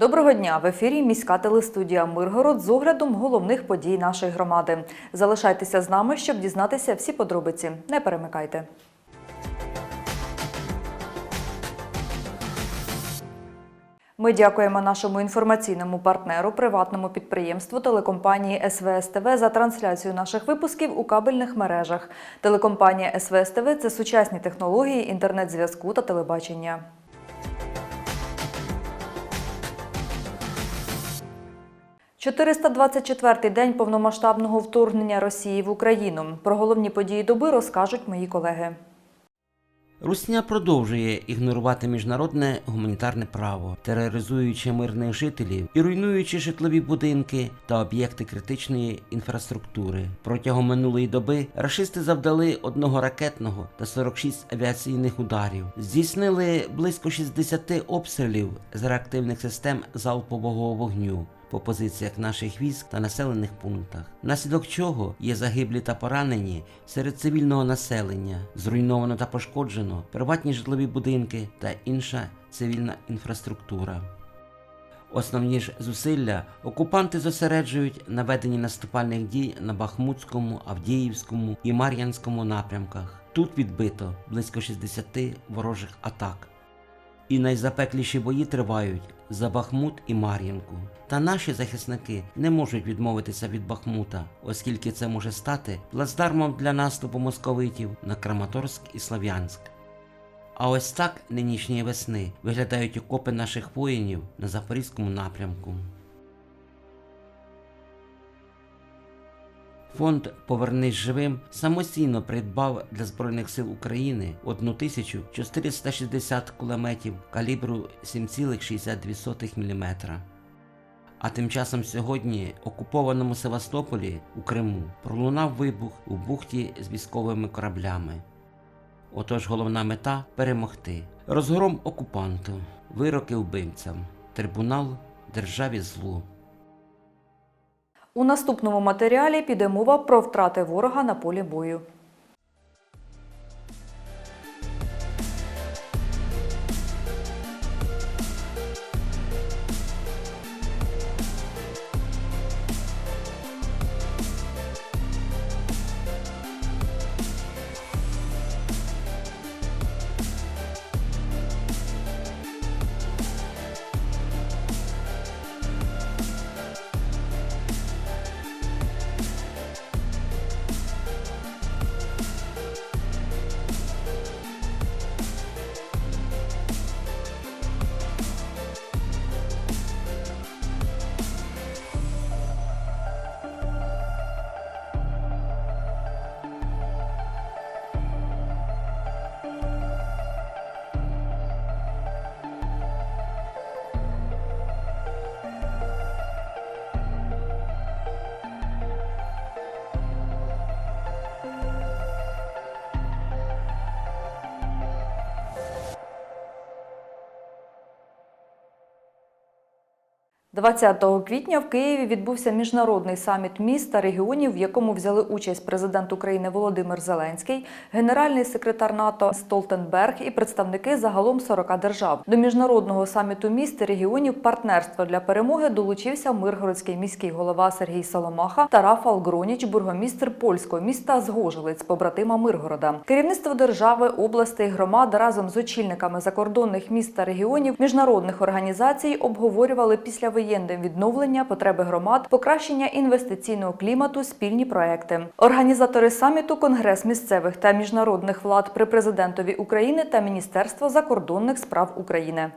Доброго дня! В ефірі міська телестудія Миргород з оглядом головних подій нашої громади. Залишайтеся з нами, щоб дізнатися всі подробиці. Не перемикайте. Ми дякуємо нашому інформаційному партнеру, приватному підприємству телекомпанії СВС ТВ за трансляцію наших випусків у кабельних мережах. Телекомпанія СВС ТВ – це сучасні технології інтернет-зв'язку та телебачення. – 424-й день повномасштабного вторгнення Росії в Україну. Про головні події доби розкажуть мої колеги. Русня продовжує ігнорувати міжнародне гуманітарне право, тероризуючи мирних жителів і руйнуючи житлові будинки та об'єкти критичної інфраструктури. Протягом минулої доби рашисти завдали одного ракетного та 46 авіаційних ударів, здійснили близько 60 обстрілів з реактивних систем залпового вогню по позиціях наших військ та населених пунктах, внаслідок чого є загиблі та поранені серед цивільного населення, зруйновано та пошкоджено приватні житлові будинки та інша цивільна інфраструктура. Основні ж зусилля окупанти зосереджують на веденні наступальних дій на Бахмутському, Авдіївському і Мар'янському напрямках. Тут відбито близько 60 ворожих атак. І найзапекліші бої тривають за Бахмут і Мар'їнку. Та наші захисники не можуть відмовитися від Бахмута, оскільки це може стати плацдармом для наступу московитів на Краматорськ і Слов'янськ. А ось так нинішньої весни виглядають окопи наших воїнів на Запорізькому напрямку. Фонд Повернись живим самостійно придбав для Збройних сил України 1460 кулеметів калібру 7,62 мм. А тим часом сьогодні окупованому Севастополі у Криму пролунав вибух у бухті з військовими кораблями. Отож головна мета перемогти. Розгром окупанту, вироки вбивцям, трибунал державі злу. У наступному матеріалі піде мова про втрати ворога на полі бою. – 20 квітня в Києві відбувся міжнародний саміт міст та регіонів, в якому взяли участь президент України Володимир Зеленський, генеральний секретар НАТО Столтенберг і представники загалом 40 держав. До міжнародного саміту міст і регіонів партнерства для перемоги долучився Миргородський міський голова Сергій Соломаха та Рафал Гроніч, бургомістр польського міста Згожилець, побратима Миргорода. Керівництво держави, областей, громад разом з очільниками закордонних міст та регіонів міжнародних організацій обговорювали післявоєнне відновлення потреби громад, покращення інвестиційного клімату, спільні проекти. Організатори саміту Конгрес місцевих та міжнародних влад при президентові України та Міністерство закордонних справ України.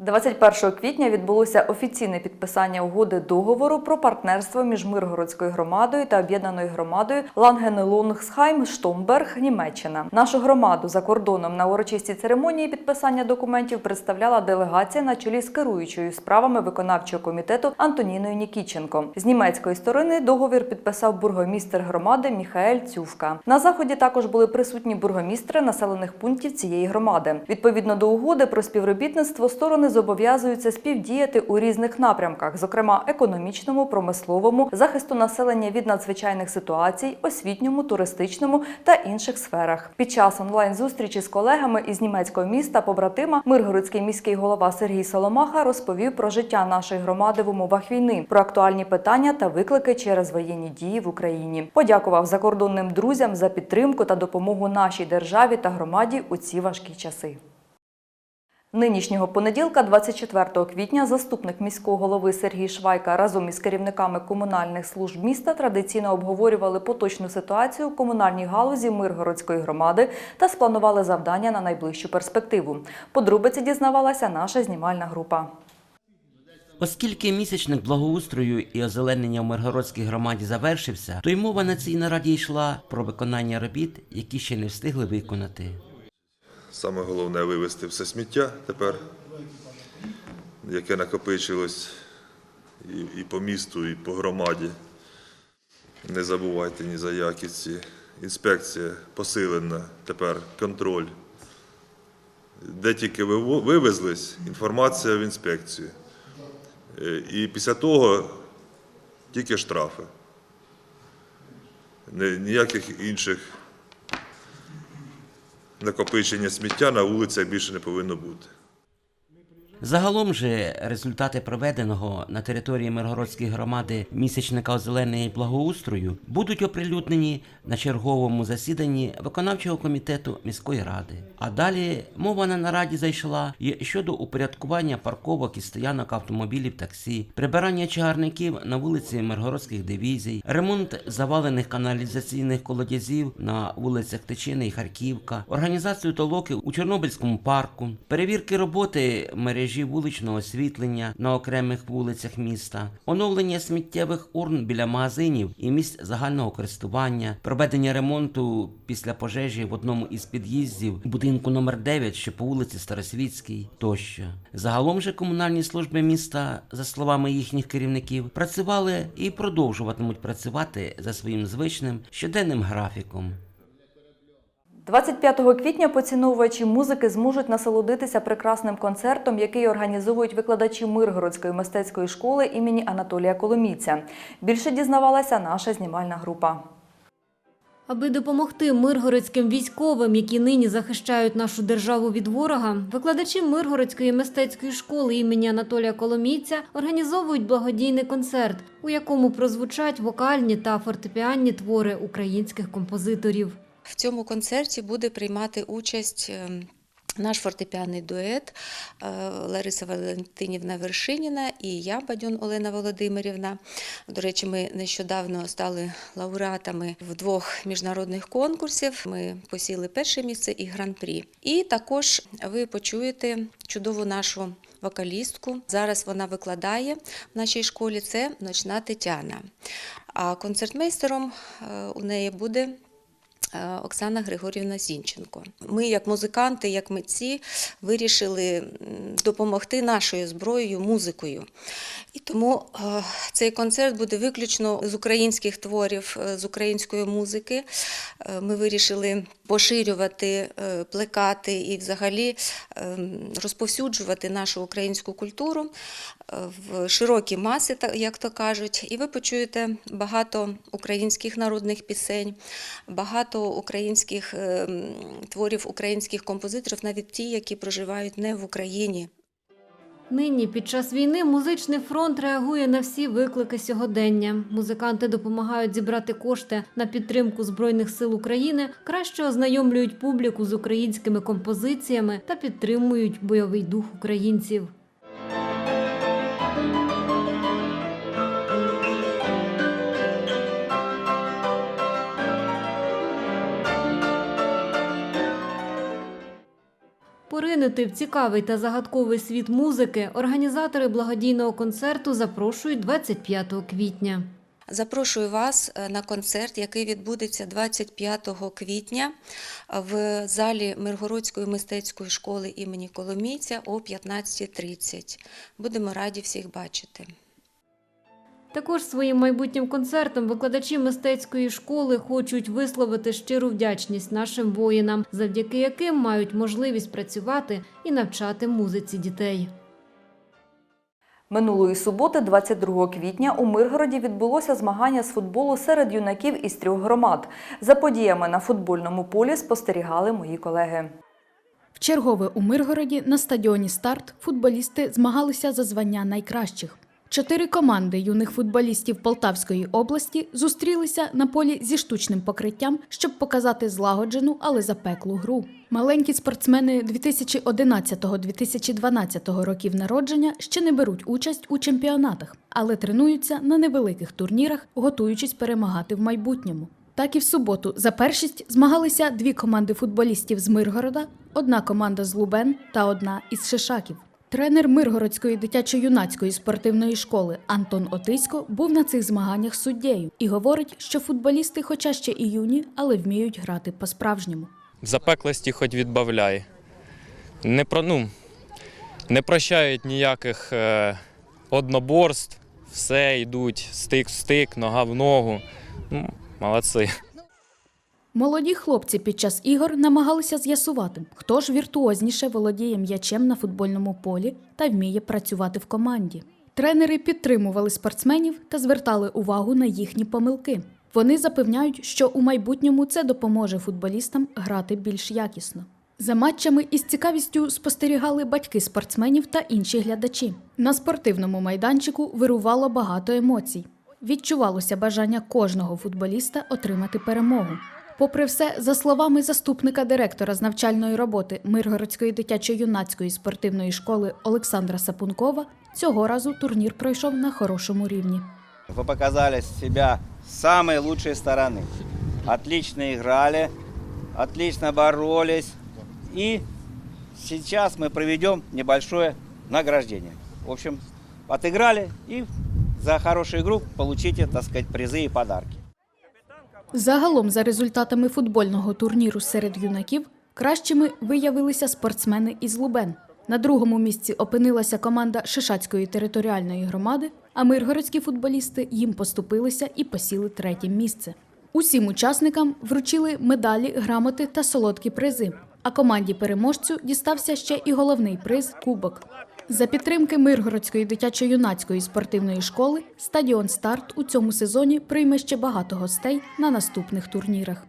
21 квітня відбулося офіційне підписання угоди договору про партнерство між Миргородською громадою та об'єднаною громадою Лангенелунгсхайм Штомберг, Німеччина. Нашу громаду за кордоном на урочистій церемонії підписання документів представляла делегація на чолі з керуючою справами виконавчого комітету Антоніною Нікіченко. З німецької сторони договір підписав бургомістр громади Міхаель Цювка. На заході також були присутні бургомістри населених пунктів цієї громади. Відповідно до угоди про співробітництво сторони зобов'язуються співдіяти у різних напрямках, зокрема економічному, промисловому, захисту населення від надзвичайних ситуацій, освітньому, туристичному та інших сферах. Під час онлайн-зустрічі з колегами із німецького міста побратима Миргородський міський голова Сергій Соломаха розповів про життя нашої громади в умовах війни, про актуальні питання та виклики через воєнні дії в Україні. Подякував закордонним друзям за підтримку та допомогу нашій державі та громаді у ці важкі часи. Нинішнього понеділка, 24 квітня, заступник міського голови Сергій Швайка разом із керівниками комунальних служб міста традиційно обговорювали поточну ситуацію у комунальній галузі Миргородської громади та спланували завдання на найближчу перспективу. Подробиці дізнавалася наша знімальна група. Оскільки місячник благоустрою і озеленення в Миргородській громаді завершився, то й мова на цій нараді йшла про виконання робіт, які ще не встигли виконати. Саме головне вивезти все сміття тепер, яке накопичилось і, по місту, і по громаді. Не забувайте ні за якісті. Інспекція посилена, тепер контроль. Де тільки вивезлись, інформація в інспекцію. Е, І після того тільки штрафи. Ніяких інших накопичення сміття на вулицях більше не повинно бути. Загалом же результати проведеного на території Миргородської громади місячника озеленення і благоустрою будуть оприлюднені на черговому засіданні виконавчого комітету міської ради. А далі мова на нараді зайшла щодо упорядкування парковок і стоянок автомобілів таксі, прибирання чагарників на вулиці Миргородських дивізій, ремонт завалених каналізаційних колодязів на вулицях Тичини і Харківка, організацію толоки у Чорнобильському парку, перевірки роботи мережі вуличного освітлення на окремих вулицях міста, оновлення сміттєвих урн біля магазинів і місць загального користування, проведення ремонту після пожежі в одному із під'їздів будинку номер 9, що по вулиці Старосвітській тощо. Загалом же комунальні служби міста, за словами їхніх керівників, працювали і продовжуватимуть працювати за своїм звичним щоденним графіком. 25 квітня поціновувачі музики зможуть насолодитися прекрасним концертом, який організовують викладачі Миргородської мистецької школи імені Анатолія Коломійця. Більше дізнавалася наша знімальна група. Аби допомогти миргородським військовим, які нині захищають нашу державу від ворога, викладачі Миргородської мистецької школи імені Анатолія Коломійця організовують благодійний концерт, у якому прозвучать вокальні та фортепіанні твори українських композиторів. В цьому концерті буде приймати участь ем, наш фортепіанний дует е, Лариса Валентинівна Вершиніна і я, Бадьон Олена Володимирівна. До речі, ми нещодавно стали лауреатами в двох міжнародних конкурсів. Ми посіли перше місце і гран-прі. І також ви почуєте чудову нашу вокалістку. Зараз вона викладає в нашій школі. Це ночна Тетяна. А концертмейстером е, у неї буде е, Оксана Григорівна Зінченко. Ми, як музиканти, як митці, вирішили допомогти нашою зброєю, музикою. І тому е, цей концерт буде виключно з українських творів, е, з української музики. Е, Ми вирішили поширювати, е, плекати і взагалі е, розповсюджувати нашу українську культуру е, в широкі маси, як то кажуть. І ви почуєте багато українських народних пісень, багато українських е, творів українських композиторів, навіть ті, які проживають не в Україні. Нині під час війни музичний фронт реагує на всі виклики сьогодення. Музиканти допомагають зібрати кошти на підтримку збройних сил України, краще ознайомлюють публіку з українськими композиціями та підтримують бойовий дух українців. Поринути в цікавий та загадковий світ музики організатори благодійного концерту запрошують 25 квітня. Запрошую вас е, на концерт, який відбудеться 25 квітня в залі Миргородської мистецької школи імені Коломійця о 15.30. Будемо раді всіх бачити. Також своїм майбутнім концертом викладачі мистецької школи хочуть висловити щиру вдячність нашим воїнам, завдяки яким мають можливість працювати і навчати музиці дітей. Минулої суботи, 22 квітня, у Миргороді відбулося змагання з футболу серед юнаків із трьох громад. За подіями на футбольному полі спостерігали мої колеги. Вчергове у Миргороді на стадіоні Старт футболісти змагалися за звання найкращих. Чотири команди юних футболістів Полтавської області зустрілися на полі зі штучним покриттям, щоб показати злагоджену, але запеклу гру. Маленькі спортсмени 2011-2012 років народження ще не беруть участь у чемпіонатах, але тренуються на невеликих турнірах, готуючись перемагати в майбутньому. Так і в суботу за першість змагалися дві команди футболістів з Миргорода, одна команда з Лубен та одна із Шишаків. Тренер Миргородської дитячо-юнацької спортивної школи Антон Отисько був на цих змаганнях суддєю і говорить, що футболісти, хоча ще і юні, але вміють грати по-справжньому. запеклості хоч відбавляй. Не, про, ну, не прощають ніяких е, одноборств, все йдуть стик в стик, нога в ногу. Ну, молодці. Молоді хлопці під час ігор намагалися з'ясувати, хто ж віртуозніше володіє м'ячем на футбольному полі та вміє працювати в команді. Тренери підтримували спортсменів та звертали увагу на їхні помилки. Вони запевняють, що у майбутньому це допоможе футболістам грати більш якісно. За матчами із цікавістю спостерігали батьки спортсменів та інші глядачі. На спортивному майданчику вирувало багато емоцій. Відчувалося бажання кожного футболіста отримати перемогу. Попри все, за словами заступника директора з навчальної роботи Миргородської дитячо-юнацької спортивної школи Олександра Сапункова, цього разу турнір пройшов на хорошому рівні. Вы показали себя с самой лучшей стороны. Отлично играли, отлично боролись. И сейчас мы проведем небольшое награждение. В общем, отыграли и за хорошую игру получите, так сказать, призы и подарки. Загалом, за результатами футбольного турніру серед юнаків, кращими виявилися спортсмени із Лубен. На другому місці опинилася команда Шишацької територіальної громади, а миргородські футболісти їм поступилися і посіли третє місце. Усім учасникам вручили медалі, грамоти та солодкі призи. А команді переможцю дістався ще і головний приз кубок. За підтримки Миргородської дитячо-юнацької спортивної школи стадіон Старт у цьому сезоні прийме ще багато гостей на наступних турнірах.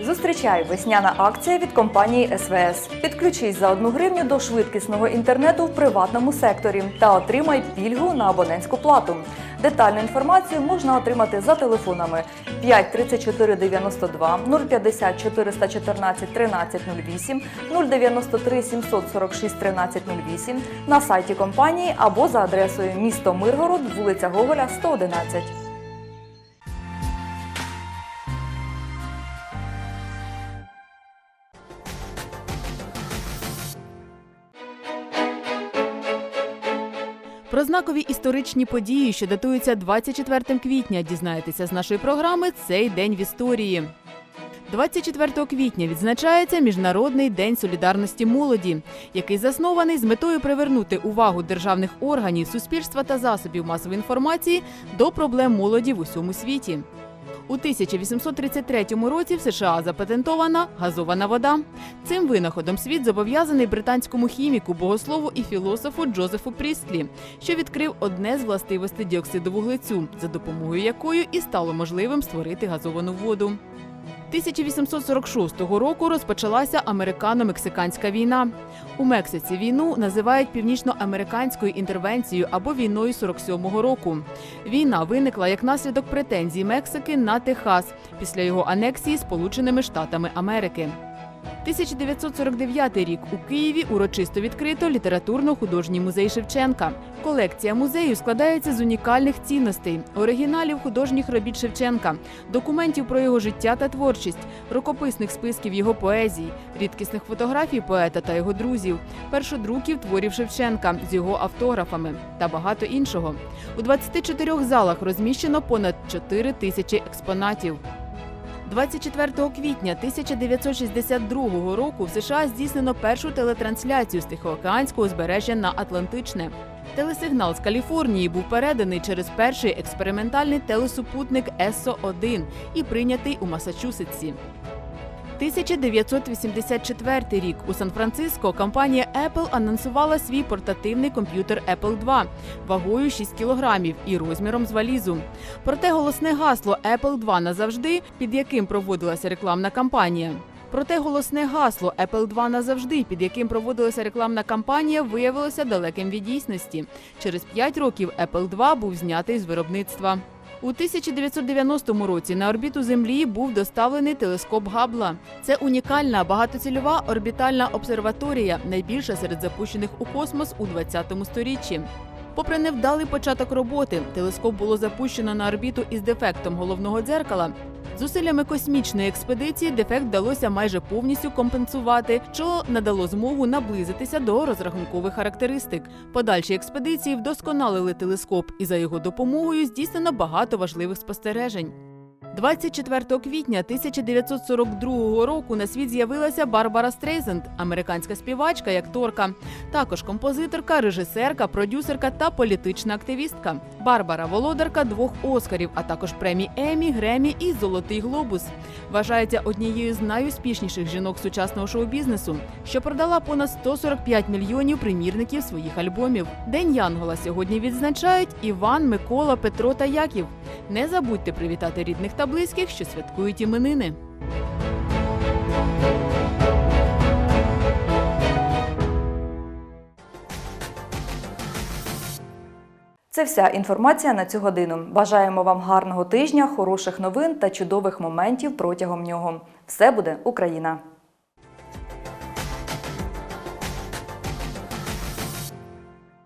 Зустрічай весняна акція від компанії СВС. Підключись за одну гривню до швидкісного інтернету в приватному секторі та отримай пільгу на абонентську плату. Детальну інформацію можна отримати за телефонами 5 34 92 050 414 13 08 093 746 13 08 на сайті компанії або за адресою місто Миргород, вулиця Гоголя, 111. Знакові історичні події, що датуються 24 квітня, дізнаєтеся з нашої програми Цей день в історії. 24 квітня відзначається Міжнародний день солідарності молоді, який заснований з метою привернути увагу державних органів, суспільства та засобів масової інформації до проблем молоді в усьому світі. У 1833 році в США запатентована газована вода. Цим винаходом світ зобов'язаний британському хіміку, богослову і філософу Джозефу Прістлі, що відкрив одне з властивостей діоксиду вуглецю, за допомогою якої і стало можливим створити газовану воду. 1846 року розпочалася американо-мексиканська війна. У Мексиці війну називають північноамериканською інтервенцією або війною 47-го року. Війна виникла як наслідок претензій Мексики на Техас після його анексії Сполученими Штатами Америки. 1949 рік у Києві урочисто відкрито літературно-художній музей Шевченка. Колекція музею складається з унікальних цінностей, оригіналів художніх робіт Шевченка, документів про його життя та творчість, рукописних списків його поезії, рідкісних фотографій поета та його друзів, першодруків творів Шевченка з його автографами та багато іншого. У 24 залах розміщено понад 4 тисячі експонатів. 24 квітня 1962 року в США здійснено першу телетрансляцію з Тихоокеанського узбережжя на Атлантичне. Телесигнал з Каліфорнії був переданий через перший експериментальний телесупутник ЕСО-1 і прийнятий у Масачусетсі. 1984 рік у Сан-Франциско компанія Apple анонсувала свій портативний комп'ютер Apple II вагою 6 кілограмів і розміром з валізу. Проте голосне гасло Apple II назавжди, під яким проводилася рекламна кампанія. Проте голосне гасло Apple II назавжди, під яким проводилася рекламна кампанія, виявилося далеким від дійсності. Через 5 років Apple II був знятий з виробництва. У 1990 році на орбіту Землі був доставлений телескоп Габла. Це унікальна багатоцільова орбітальна обсерваторія, найбільша серед запущених у космос у 20 сторіччі. Попри невдалий початок роботи, телескоп було запущено на орбіту із дефектом головного дзеркала. Зусиллями космічної експедиції дефект вдалося майже повністю компенсувати, що надало змогу наблизитися до розрахункових характеристик. Подальші експедиції вдосконалили телескоп, і за його допомогою здійснено багато важливих спостережень. 24 квітня 1942 року на світ з'явилася Барбара Стрейзенд, американська співачка і акторка, також композиторка, режисерка, продюсерка та політична активістка. Барбара володарка двох Оскарів, а також премій Емі, Гремі і Золотий глобус. Вважається однією з найуспішніших жінок сучасного шоу-бізнесу, що продала понад 145 мільйонів примірників своїх альбомів. День Янгола сьогодні відзначають Іван, Микола, Петро та Яків. Не забудьте привітати рідних та близьких, що святкують іменини. Це вся інформація на цю годину. Бажаємо вам гарного тижня, хороших новин та чудових моментів протягом нього. Все буде Україна!